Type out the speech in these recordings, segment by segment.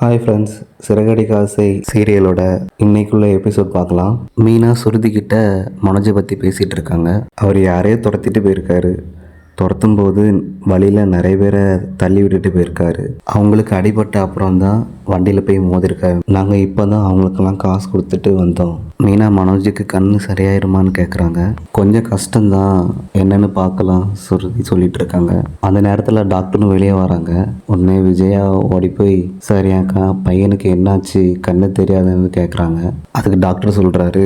Hi friends சிறகடி காசை சீரியலோட இன்னைக்குள்ள episode பார்க்கலாம். மீனா சுருதி கிட்ட மனோஜை பற்றி பேசிகிட்டு இருக்காங்க. அவர் யாரையோ துரத்திட்டு போயிருக்காரு. துரத்தும் போது வழியில் நிறைய பேரை தள்ளி விட்டுட்டு போயிருக்காரு. அவங்களுக்கு அடிபட்ட அப்புறம் தான் வண்டியில் போய் மோதிருக்காரு. நாங்கள் இப்போ தான் அவங்களுக்கெல்லாம் காசு கொடுத்துட்டு வந்தோம். மீனா மனோஜுக்கு கண் சரியாயிருமான்னு கேட்குறாங்க கொஞ்சம் கஷ்டம்தான். என்னென்னு பார்க்கலாம் சொல்லி சொல்லிட்டு இருக்காங்க. அந்த நேரத்தில் டாக்டர்னு வெளியே வராங்க. உடனே விஜயா ஓடி போய் சரியாக்கா பையனுக்கு என்னாச்சு? கண்ணு தெரியாதுன்னு கேட்குறாங்க அதுக்கு டாக்டர் சொல்கிறாரு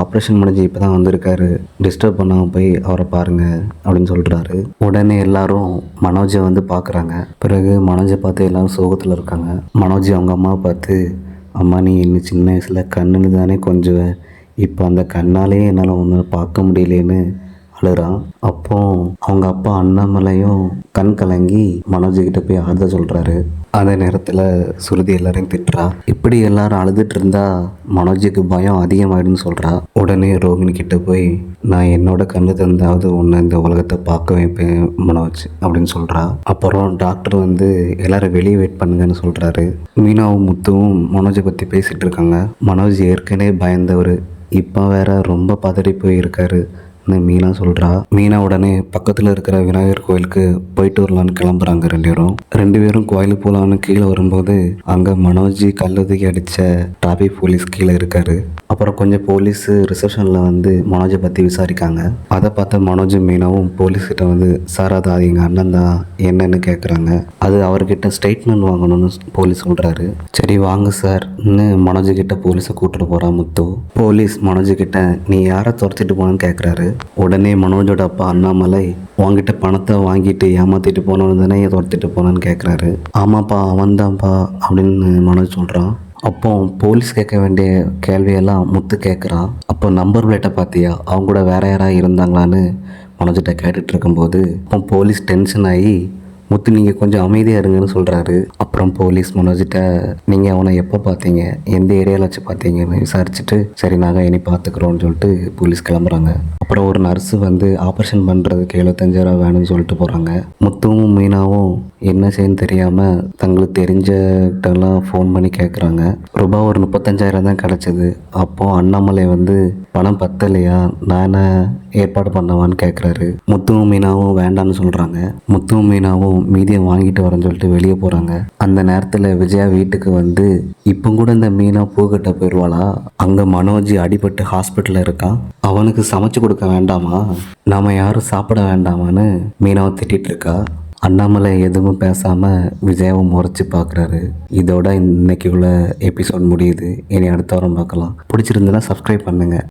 ஆப்ரேஷன் முடிஞ்சு இப்போ தான் வந்திருக்காரு. டிஸ்டர்ப் பண்ணாமல் போய் அவரை பாருங்கள் அப்படின்னு சொல்கிறாரு உடனே எல்லாரும் மனோஜை வந்து பார்க்குறாங்க பிறகு மனோஜை பார்த்து எல்லாரும் சோகத்தில் இருக்காங்க. மனோஜ் அவங்க அம்மாவை பார்த்து அம்மா நீ இன்னும் சின்ன வயசில் கண்ணுன்னு தானே கொஞ்சம் இப்போ அந்த கண்ணாலேயே என்னால் ஒன்று பார்க்க முடியலேன்னு அழுறான் அப்போ அவங்க அப்பா அண்ணாமலையும் கண் கலங்கி மனோஜிக்கிட்ட போய் ஆறுதல் சொல்கிறாரு அந்த நேரத்தில் சுருதி எல்லாரையும் திட்டுறா. இப்படி எல்லாரும் அழுதுட்டு இருந்தா மனோஜிக்கு பயம் அதிகமாயிடுன்னு சொல்கிறா உடனே ரோகிணி கிட்ட போய் நான் என்னோட கண்ணு தந்தாவது ஒன்று இந்த உலகத்தை பார்க்க வைப்பேன் மனோஜ் அப்படின்னு சொல்கிறா அப்புறம் டாக்டர் வந்து எல்லாரும் வெளியே வெயிட் பண்ணுங்கன்னு சொல்கிறாரு மீனாவும் முத்துவும் மனோஜை பற்றி பேசிகிட்டு இருக்காங்க. மனோஜ் ஏற்கனவே பயந்தவர். இப்போ வேற ரொம்ப பதறி போயிருக்காரு. மீனா சொல்கிறா மீனா உடனே பக்கத்தில் இருக்கிற விநாயகர் கோயிலுக்கு போயிட்டு வரலான்னு கிளம்புறாங்க ரெண்டு பேரும். ரெண்டு பேரும் கோயிலுக்கு போகலான்னு கீழே வரும்போது அங்கே மனோஜி கல்லுதுக்கி அடித்த டிராஃபிக் போலீஸ் கீழே இருக்காரு. அப்புறம் கொஞ்சம் போலீஸ் ரிசப்ஷனில் வந்து மனோஜை பற்றி விசாரிக்காங்க. அதை பார்த்த மனோஜ் மீனாவும் போலீஸ்கிட்ட வந்து சார் அது அது எங்கள் அண்ணன் தான். என்னன்னு கேட்குறாங்க அது அவர்கிட்ட ஸ்டேட்மெண்ட் வாங்கணும்னு போலீஸ் சொல்கிறாரு சரி வாங்க சார். இன்னும் மனோஜ் கிட்ட போலீஸை கூட்டிட்டு போகிறான் முத்து. போலீஸ் மனோஜ் கிட்ட நீ யாரை துரத்திட்டு போனன்னு கேட்குறாரு உடனே மனோஜோட அப்பா அண்ணாமலை உங்ககிட்ட பணத்தை வாங்கிட்டு ஏமாத்திட்டு போனவன் தானே துரத்திட்டு போனான்னு கேட்குறாரு ஆமாப்பா அவன்தான்ப்பா அப்படின்னு மனோஜ் சொல்கிறான் அப்போ போலீஸ் கேட்க வேண்டிய கேள்வியெல்லாம் முத்து கேட்குறான் அப்போ நம்பர் பிளேட்டை பார்த்தியா அவங்க கூட வேற யாராவது இருந்தாங்களான்னு? மனோஜிட்ட கேட்டுட்டு இருக்கும்போது அப்போ போலீஸ் டென்ஷன் ஆகி முத்து நீங்கள் கொஞ்சம் அமைதியாக இருங்கன்னு சொல்கிறாரு அப்புறம் போலீஸ் மனோஜிட்ட நீங்கள் அவனை எப்போ பார்த்தீங்க? எந்த ஏரியாவில் வச்சு பார்த்தீங்கன்னு விசாரிச்சுட்டு சரி நாங்கள் இனி பார்த்துக்குறோன்னு சொல்லிட்டு போலீஸ் கிளம்புறாங்க. அப்புறம் ஒரு நர்ஸு வந்து ஆப்ரேஷன் பண்ணுறதுக்கு எழுபத்தஞ்சாயிரம் வேணும்னு சொல்லிட்டு போகிறாங்க முத்துவும் மீனாவும் என்ன செய்யன்னு தெரியாமல் தங்களுக்கு தெரிஞ்சட்டெல்லாம் ஃபோன் பண்ணி கேட்குறாங்க ரூபாய் ஒரு முப்பத்தஞ்சாயிரம் தான் கிடச்சிது. அப்போது அண்ணாமலை வந்து பணம் பத்தலையா? நான் என்ன ஏற்பாடு பண்ணவான்னு கேட்குறாரு முத்துவும் மீனாவும் வேண்டான்னு சொல்கிறாங்க முத்துவும் மீனாவும் மீதியை வாங்கிட்டு வரேன்னு சொல்லிட்டு வெளியே போகிறாங்க அந்த நேரத்தில் விஜயா வீட்டுக்கு வந்து இப்போ கூட இந்த மீனா பூக்கட்ட போயிடுவாளா அங்கே மனோஜ் அடிபட்டு ஹாஸ்பிட்டலில் இருக்கான் அவனுக்கு சமைச்சு கொடுக்க வேண்டாமா? நாம் யாரும் சாப்பிட வேண்டாமான்னு மீனாவை திட்டிட்டு இருக்கா? அண்ணாமலை எதுவும் பேசாமல் விஜயாவை முறைச்சி பார்க்குறாரு இதோட இன்னைக்கு உள்ள எபிசோட் முடியுது. இனி அடுத்த வாரம் பார்க்கலாம். பிடிச்சிருந்ததுன்னா சப்ஸ்கிரைப் பண்ணுங்கள்